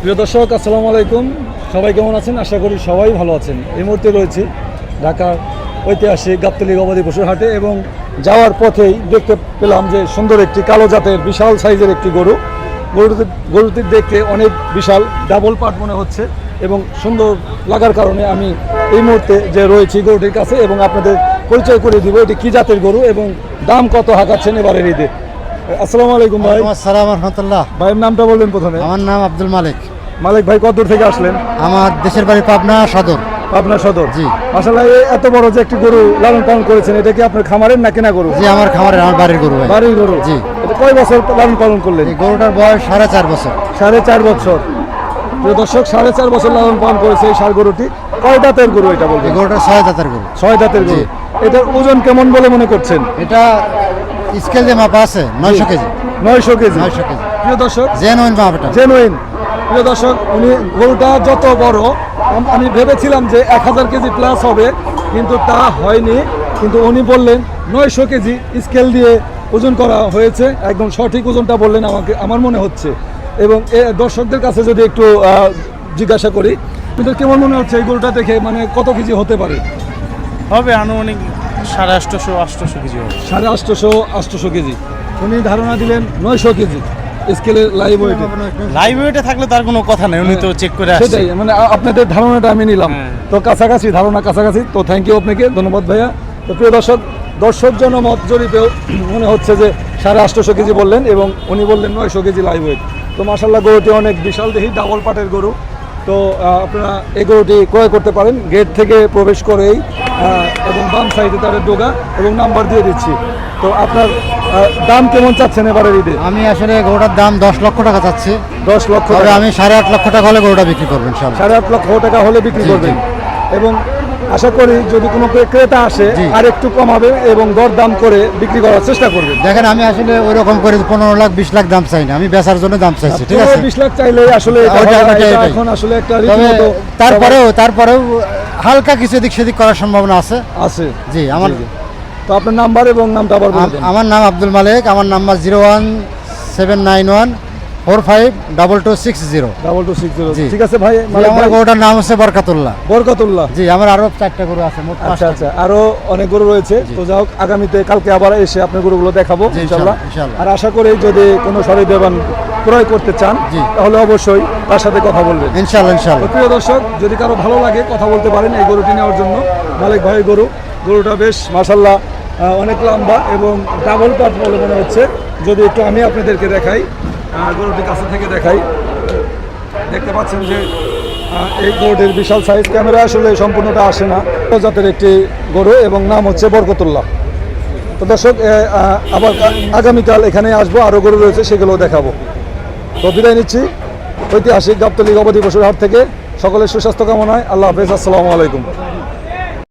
প্রিয় দর্শক, আসসালামু আলাইকুম। সবাই কেমন আছেন? আশা করি সবাই ভালো আছেন। এই মুহূর্তে রয়েছে ঢাকার ঐতিহাসিক গাবতলী গবাদি পশুর হাটে এবং যাওয়ার পথেই দেখতে পেলাম যে সুন্দর একটি কালো জাতের বিশাল সাইজের একটি গরু। গরুটি গরুটি দেখতে অনেক বিশাল, ডাবল পাট মনে হচ্ছে এবং সুন্দর লাগার কারণে আমি এই মুহূর্তে যে রয়েছি গরুটির কাছে এবং আপনাদের পরিচয় করে দিব এটি কী জাতের গরু এবং দাম কত হাঁকাচ্ছেন এবারের ঈদে? আসসালামু আলাইকুম ভাই। আসসালাম রহমতুল্লাহ। ভাইয়ের নামটা বলবেন প্রথমে। আমার নাম আব্দুল মালিক। মালিক ভাই কত দূর থেকে আসলেন? আমার দেশের বাড়ি পাবনা সদর। পাবনা সদর। জি। আসলে এত বড় যে একটি গরু লালন পালন করেছেন এটা কি আপনার খামারের না কেনা গরু? জি আমার খামারের আমার বাড়ির গরু ভাই। বাড়ির গরু? জি। কয় বছর লালন পালন করলেন? গরুটার বয়স সাড়ে চার বছর। সাড়ে চার বছর। প্রিয় দর্শক সাড়ে চার বছর লালন পালন করেছে এই ষাড় গরুটি। কয় দাঁতের গরু এটা এই বলবেন গরুটা ছয় দাঁতের গরু। ছয় দাঁতের গরু। এটার ওজন কেমন বলে মনে করছেন? এটা স্কেল দিয়ে মাপা আছে নয়শো কেজি। নয়শো কেজি। নয়শো কেজি। প্রিয় দর্শক জেনুইন মাপ এটা। জেনুইন প্রিয় দর্শক উনি গরুটা যত বড় আমি ভেবেছিলাম যে এক হাজার কেজি প্লাস হবে কিন্তু তা হয়নি। কিন্তু উনি বললেন নয়শো কেজি স্কেল দিয়ে ওজন করা হয়েছে। একদম সঠিক ওজনটা বললেন আমাকে আমার মনে হচ্ছে। এবং এ দর্শকদের কাছে যদি একটু জিজ্ঞাসা করি কিন্তু কেমন মনে হচ্ছে এই গরুটা দেখে? মানে কত কেজি হতে পারে? হবে আনুমানিক সাড়ে আটশোশো আটশোশো কেজি হবে। সাড়ে আটশোশো আটশোশো কেজি। উনি ধারণা দিলেন নয়শো কেজি স্কেলের লাইভ ওয়েটে লাইভ ওয়েটে থাকলে তার কোনো কথা নেই উনি তো চেক করে আসছে। সেটাই মানে আপনাদের ধারণাটা আমি নিলাম। হ্যাঁ। তো কাছাকাছি ধারণা কাছাকাছি তো থ্যাংক ইউ আপনাকে ধন্যবাদ ভাইয়া। তো প্রিয় দর্শক দর্শক জনমত জরিপেও মনে হচ্ছে যে সাড়ে আটশোশো কেজি বললেন এবং উনি বললেন নয়শো কেজি লাইভ ওয়েট তো মাসাল্লাহ গরুটি অনেক বিশাল দেহি ডাবল পাটের গরু। তো আপনারা এগুলোটি ক্রয় করতে পারেন। গেট থেকে প্রবেশ করেই এবং বাম সাইডে তাদের ডোগা এবং নাম্বার দিয়ে দিচ্ছি। তো আপনার দাম কেমন চাচ্ছেন এবারে ঈদে? আমি আসলে গরুটার দাম দশ লক্ষ টাকা চাচ্ছি। দশ লক্ষ আমি সাড়ে আট লক্ষ টাকা হলে গরুটা বিক্রি করবেন সাড়ে আট লক্ষ টাকা হলে বিক্রি করবেন। এবং আশা করি যদি কোনো ক্রে- ক্রেতা আসে। আর একটু কমাবে এবং দর দাম করে বিক্রি করার চেষ্টা করবেন দেখেন আমি আসলে ওই রকম করে পনেরো লাখ বিশ লাখ দাম চাই না আমি বেচার জন্য দাম চাইছি ঠিক আছে বিশ লাখ চাইলে আসলে। এখন আসলে একটা তারপরেও তারপরেও হালকা কিছু এদিক সেদিক করার সম্ভাবনা আছে আছে জি আমার। তো আপনার নাম্বার এবং নামটা আবার আমার নাম আব্দুল মালিক আমার number zero one seven nine one four five double two six zero. Double two six zero. জি। ঠিক আছে ভাই মালিক আমার গরুটার নাম হচ্ছে বরকাতুল্লাহ। বরকতুল্লাহ। জি আমার আরও চারটা গরু আছে মোট আচ্ছা আচ্ছা আরও অনেক গরু রয়েছে। তো যাই হোক আগামীতে কালকে আবার এসে আপনার গরুগুলো দেখাবো ইনশাল্লাহ। আর আশা করি যদি কোনো সরি দেবান ক্রয় করতে চান। তাহলে অবশ্যই তার সাথে কথা বলবেন। ইনশাল্লাহ ইনশাল্লাহ। প্রিয় দর্শক যদি কারও ভালো লাগে কথা বলতে পারেন এই গরুটি নেওয়ার জন্য মালিক ভাই গরু গরুটা বেশ মাসাল্লাহ অনেক লম্বা এবং ডাবল পাট বলে মনে হচ্ছে। যদি একটু আমি আপনাদেরকে দেখাই গরুটি কাছে থেকে দেখাই। দেখতে পাচ্ছেন যে এই গরুটির বিশাল সাইজ ক্যামেরা আসলে সম্পূর্ণটা আসে না। জাতের একটি গরু এবং নাম হচ্ছে বরকতুল্লাহ। তো দর্শক আবার আগামীকাল এখানে আসব আরও গরু রয়েছে সেগুলো দেখাবো। তো বিদায় নিচ্ছি। ঐতিহাসিক গাবতলী গবাদি পশুর হাট থেকে সকলের সুস্বাস্থ্য কামনায়। আল্লাহ হাফেজ। আসসালামু আলাইকুম।